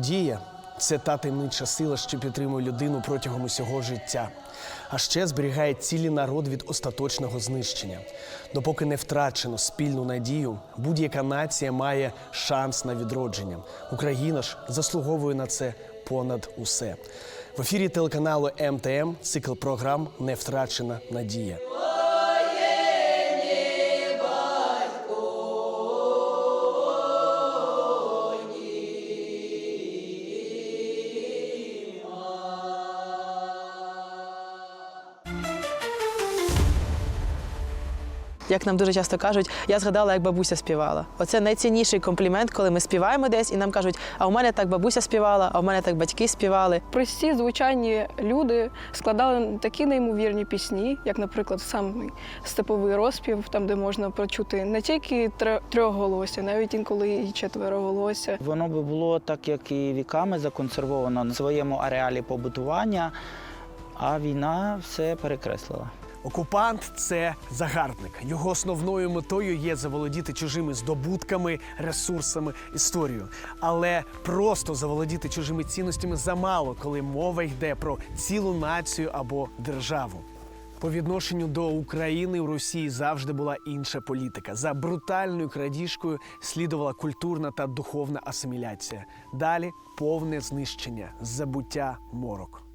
Надія це та таємнича сила, що підтримує людину протягом усього життя, а ще зберігає цілий народ від остаточного знищення. Допоки не втрачено спільну надію, будь-яка нація має шанс на відродження. Україна ж заслуговує на це понад усе. В ефірі телеканалу МТМ цикл програм Не втрачена надія. Як нам дуже часто кажуть, я згадала, як бабуся співала. Оце найцінніший комплімент, коли ми співаємо десь, і нам кажуть, а у мене так бабуся співала, а у мене так батьки співали. Прості звичайні люди складали такі неймовірні пісні, як, наприклад, сам степовий розпів, там де можна почути не тільки тре- трьохголосся, навіть інколи і четвероголосся. Воно би було так, як і віками законсервовано на своєму ареалі побутування, а війна все перекреслила. Окупант це загарбник. Його основною метою є заволодіти чужими здобутками, ресурсами, історією. Але просто заволодіти чужими цінностями замало, коли мова йде про цілу націю або державу. По відношенню до України у Росії завжди була інша політика. За брутальною крадіжкою слідувала культурна та духовна асиміляція. Далі повне знищення, забуття морок.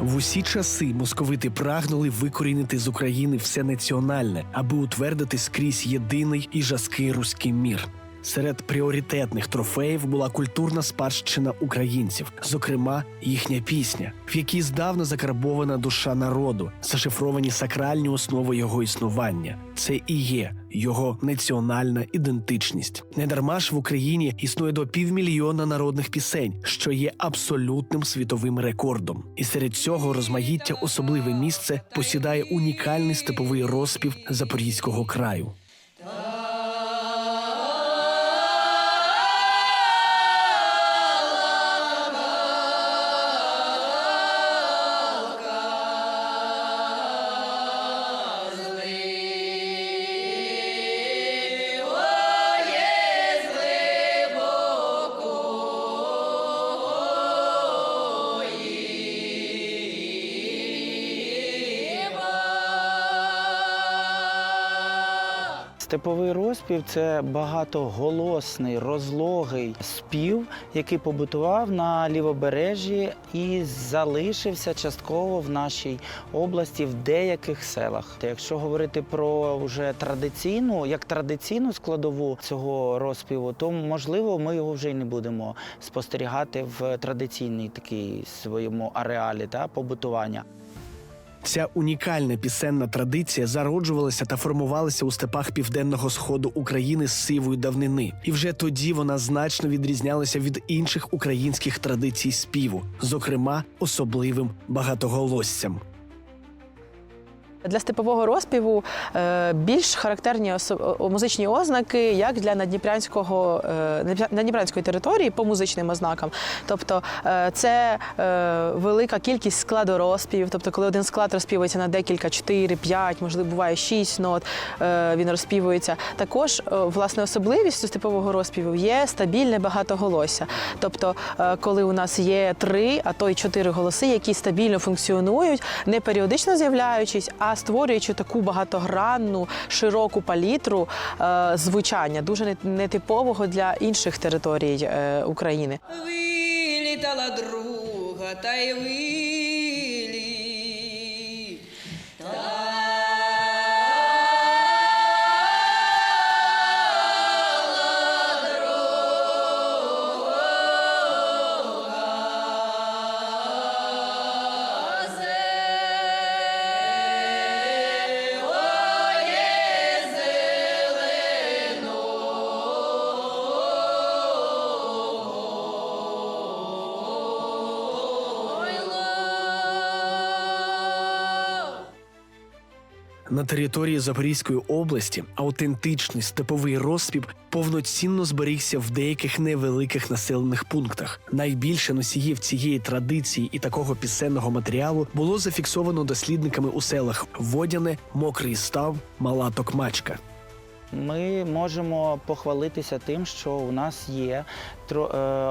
В усі часи московити прагнули викорінити з України все національне, аби утвердити скрізь єдиний і жаский руський мір. Серед пріоритетних трофеїв була культурна спадщина українців, зокрема їхня пісня, в якій здавна закарбована душа народу, зашифровані сакральні основи його існування. Це і є його національна ідентичність. Недарма ж в Україні існує до півмільйона народних пісень, що є абсолютним світовим рекордом. І серед цього розмаїття особливе місце посідає унікальний степовий розпів Запорізького краю. Степовий розпів це багатоголосний, розлогий спів, який побутував на лівобережжі і залишився частково в нашій області в деяких селах. Якщо говорити про вже традиційну, як традиційну складову цього розпіву, то можливо ми його вже й не будемо спостерігати в традиційній такій своєму ареалі та побутування. Ця унікальна пісенна традиція зароджувалася та формувалася у степах південного сходу України з сивої давнини, і вже тоді вона значно відрізнялася від інших українських традицій співу, зокрема особливим багатоголоссям. Для степового розпіву е, більш характерні музичні ознаки, як для надніпрянського е, надніпрянської території по музичним ознакам. Тобто е, це велика кількість складорозпівів, тобто коли один склад розпівується на декілька, 4, 5, можливо, буває 6 нот, він розпівується. Також власне особливістю степового розпіву є стабільне багатоголосся. Тобто, коли у нас є три, а то й чотири голоси, які стабільно функціонують, не періодично з'являючись, а створюючи таку багатогранну широку палітру е, звучання, дуже не- нетипового для інших територій е, України. Вилітала друга, та й виліт. На території Запорізької області аутентичний степовий розпів повноцінно зберігся в деяких невеликих населених пунктах. Найбільше носіїв цієї традиції і такого пісенного матеріалу було зафіксовано дослідниками у селах Водяне, Мокрий Став, Мала Токмачка. Ми можемо похвалитися тим, що у нас є е,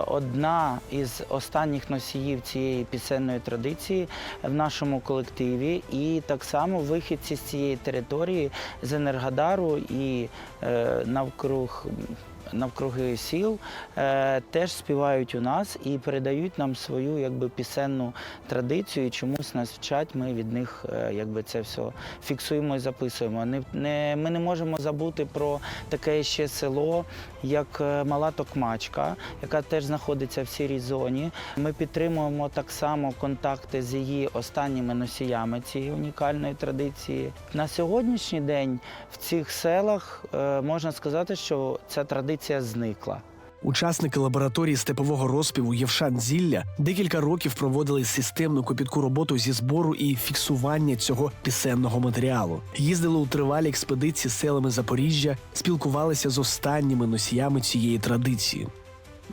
одна із останніх носіїв цієї пісенної традиції в нашому колективі, і так само вихідці з цієї території з Енергодару і е, навкруг. Навкруги сіл е, теж співають у нас і передають нам свою якби пісенну традицію. І чомусь нас вчать. Ми від них е, якби це все фіксуємо і записуємо. Не, не, ми не можемо забути про таке ще село, як е, Мала Токмачка, яка теж знаходиться в сірій зоні. Ми підтримуємо так само контакти з її останніми носіями цієї унікальної традиції. На сьогоднішній день в цих селах можна сказати, що ця традиція зникла. Учасники лабораторії степового розпіву Євшан Зілля декілька років проводили системну копітку роботу зі збору і фіксування цього пісенного матеріалу. Їздили у тривалі експедиції селами Запоріжжя, спілкувалися з останніми носіями цієї традиції.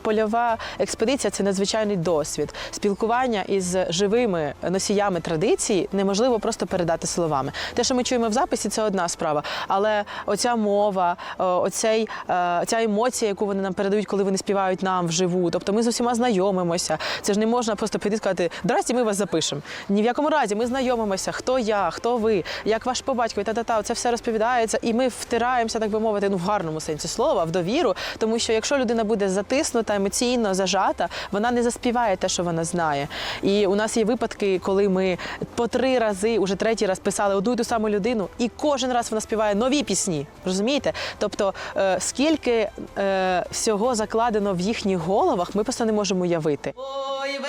Польова експедиція це надзвичайний досвід. Спілкування із живими носіями традиції неможливо просто передати словами. Те, що ми чуємо в записі, це одна справа. Але оця мова, оцей, е, ця емоція, яку вони нам передають, коли вони співають нам вживу. Тобто ми з усіма знайомимося. Це ж не можна просто прийти і сказати Здрасті, ми вас запишемо. Ні в якому разі ми знайомимося, хто я, хто ви, як ваш по батькові, та-та-та. Це все розповідається, і ми втираємося, так би мовити, ну в гарному сенсі слова, в довіру. Тому що якщо людина буде затиснута, емоційно зажата, вона не заспіває те, що вона знає. І у нас є випадки, коли ми по три рази, уже третій раз писали одну і ту саму людину, і кожен раз вона співає нові пісні. Розумієте? Тобто, е, скільки е, всього закладено в їхніх головах, ми просто не можемо уявити. Ой, ви,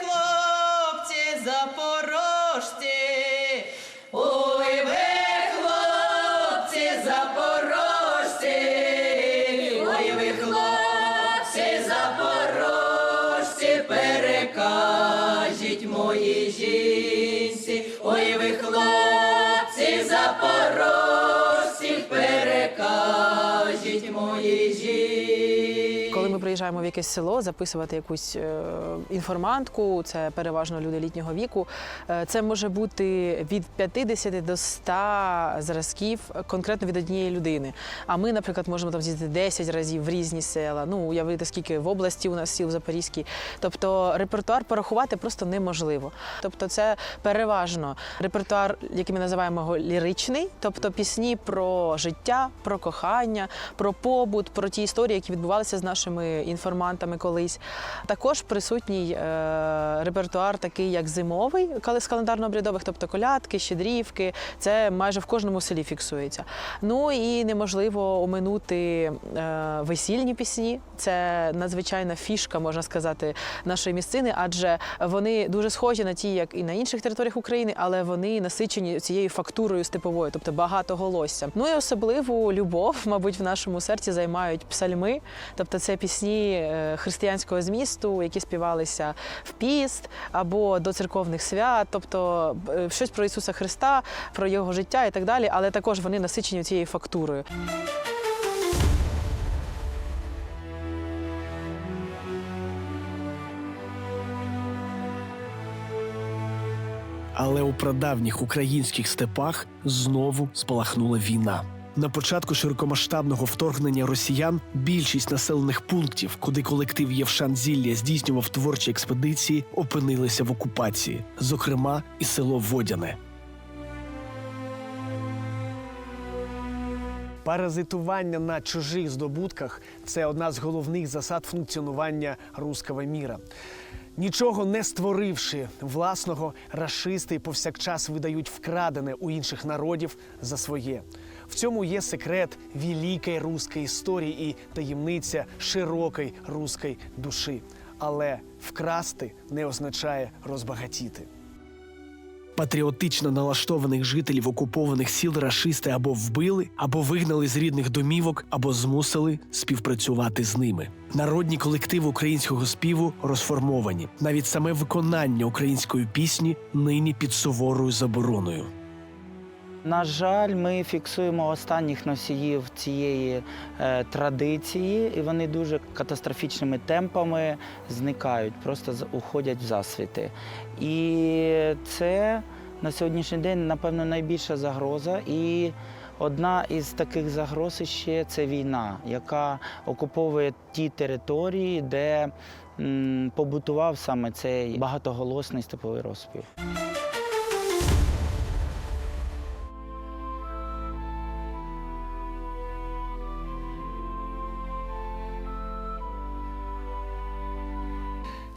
хлопці, запорожці, приїжджаємо в якесь село записувати якусь е, інформантку, це переважно люди літнього віку. е, Це може бути від 50 до 100 зразків конкретно від однієї людини. А ми, наприклад, можемо там з'їздити 10 разів в різні села. Ну, уявити, скільки в області у нас сіл в Запорізькій. Тобто репертуар порахувати просто неможливо. Тобто, це переважно репертуар, який ми називаємо його ліричний, тобто пісні про життя, про кохання, про побут, про ті історії, які відбувалися з нашими інформантами колись. Також присутній е, репертуар, такий як зимовий, з календарно-обрядових, тобто колядки, щедрівки. Це майже в кожному селі фіксується. Ну і неможливо оминути е, весільні пісні. Це надзвичайна фішка, можна сказати, нашої місцини, адже вони дуже схожі на ті, як і на інших територіях України, але вони насичені цією фактурою степовою, тобто багатоголоссям. Ну і особливу любов, мабуть, в нашому серці займають псальми, тобто це пісні е, християнського змісту, які співалися в піст або до церковних свят, тобто е, щось про Ісуса Христа, про його життя і так далі, але також вони насичені цією фактурою. Але у прадавніх українських степах знову спалахнула війна. На початку широкомасштабного вторгнення росіян більшість населених пунктів, куди колектив Євшан Зілля здійснював творчі експедиції, опинилися в окупації, зокрема і село Водяне. Паразитування на чужих здобутках це одна з головних засад функціонування руского міра. Нічого не створивши власного, рашисти повсякчас видають вкрадене у інших народів за своє. В цьому є секрет великої руської історії і таємниця широкої руської душі. Але вкрасти не означає розбагатіти. Патріотично налаштованих жителів окупованих сіл рашисти або вбили, або вигнали з рідних домівок, або змусили співпрацювати з ними. Народні колективи українського співу розформовані. Навіть саме виконання української пісні нині під суворою забороною. На жаль, ми фіксуємо останніх носіїв цієї е, традиції, і вони дуже катастрофічними темпами зникають, просто уходять в засвіти. І це на сьогоднішній день, напевно, найбільша загроза. І одна із таких загроз ще це війна, яка окуповує ті території, де побутував саме цей багатоголосний степовий розпів.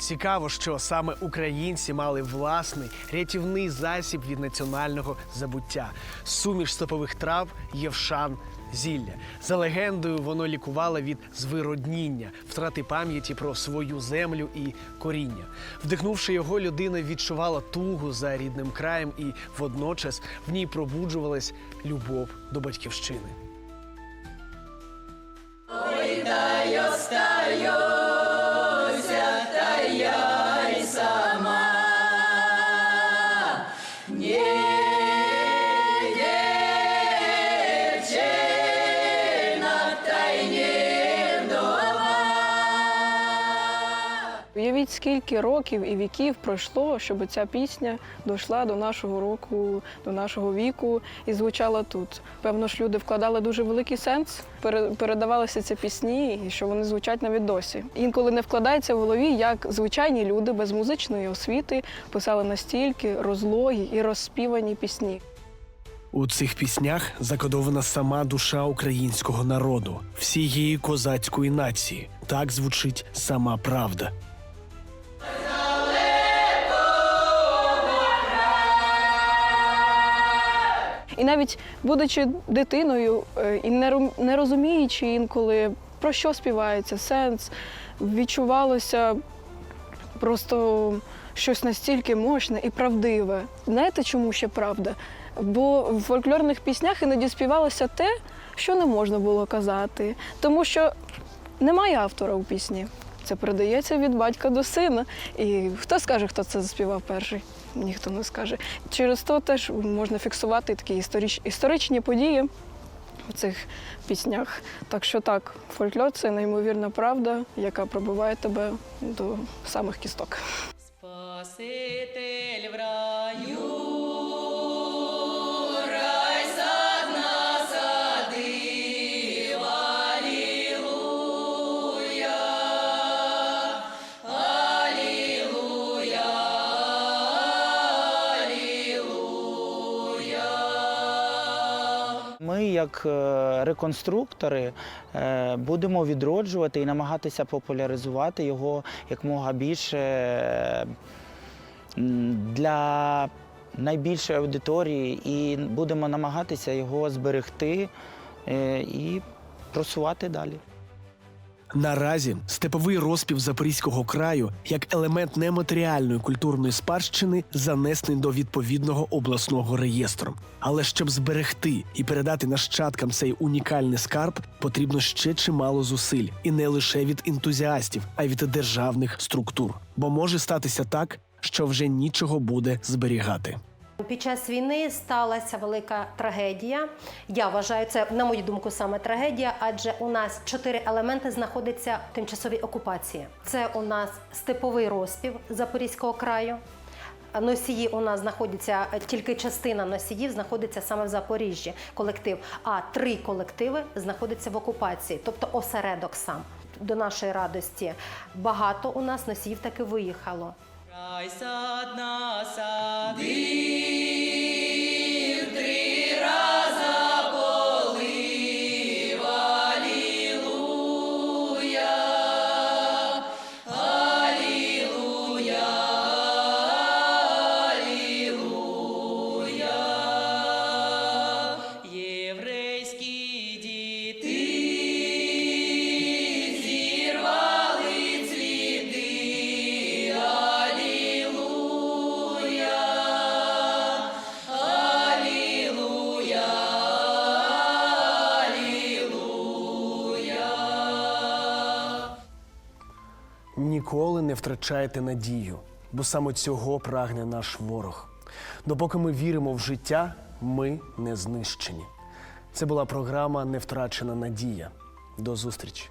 Цікаво, що саме українці мали власний рятівний засіб від національного забуття суміш степових трав, євшан, зілля. За легендою, воно лікувало від звиродніння, втрати пам'яті про свою землю і коріння. Вдихнувши його, людина відчувала тугу за рідним краєм, і водночас в ній пробуджувалась любов до батьківщини. Уявіть, скільки років і віків пройшло, щоб ця пісня дійшла до нашого року, до нашого віку і звучала тут. Певно ж, люди вкладали дуже великий сенс, пере- передавалися ці пісні, і що вони звучать навіть досі. Інколи не вкладається в голові, як звичайні люди без музичної освіти писали настільки розлогі і розспівані пісні. У цих піснях закодована сама душа українського народу, всієї козацької нації. Так звучить сама правда. І навіть будучи дитиною е, і не розуміючи інколи про що співається сенс, відчувалося просто щось настільки мощне і правдиве. Знаєте, чому ще правда? Бо в фольклорних піснях іноді співалося те, що не можна було казати, тому що немає автора у пісні. Це передається від батька до сина. І хто скаже, хто це заспівав перший? Ніхто не скаже. Через то теж можна фіксувати такі історич... історичні події у цих піснях. Так що так, фольклор це неймовірна правда, яка пробиває тебе до самих кісток. Спаситель в Ми, як е, реконструктори, е, будемо відроджувати і намагатися популяризувати його якмога більше для найбільшої аудиторії, і будемо намагатися його зберегти е, і просувати далі. Наразі степовий розпів Запорізького краю як елемент нематеріальної культурної спадщини занесений до відповідного обласного реєстру. Але щоб зберегти і передати нащадкам цей унікальний скарб, потрібно ще чимало зусиль, і не лише від ентузіастів, а й від державних структур. Бо може статися так, що вже нічого буде зберігати. Під час війни сталася велика трагедія. Я вважаю, це, на мою думку, саме трагедія, адже у нас чотири елементи знаходяться в тимчасовій окупації. Це у нас степовий розпів Запорізького краю. Носії у нас знаходяться тільки частина носіїв знаходиться саме в Запоріжжі, колектив. А три колективи знаходяться в окупації, тобто осередок сам. До нашої радості багато у нас носіїв таки виїхало. Rai sadhana sadhi. Не втрачайте надію, бо саме цього прагне наш ворог. Допоки ми віримо в життя, Ми не знищені. Це була програма Невтрачена надія. До зустрічі.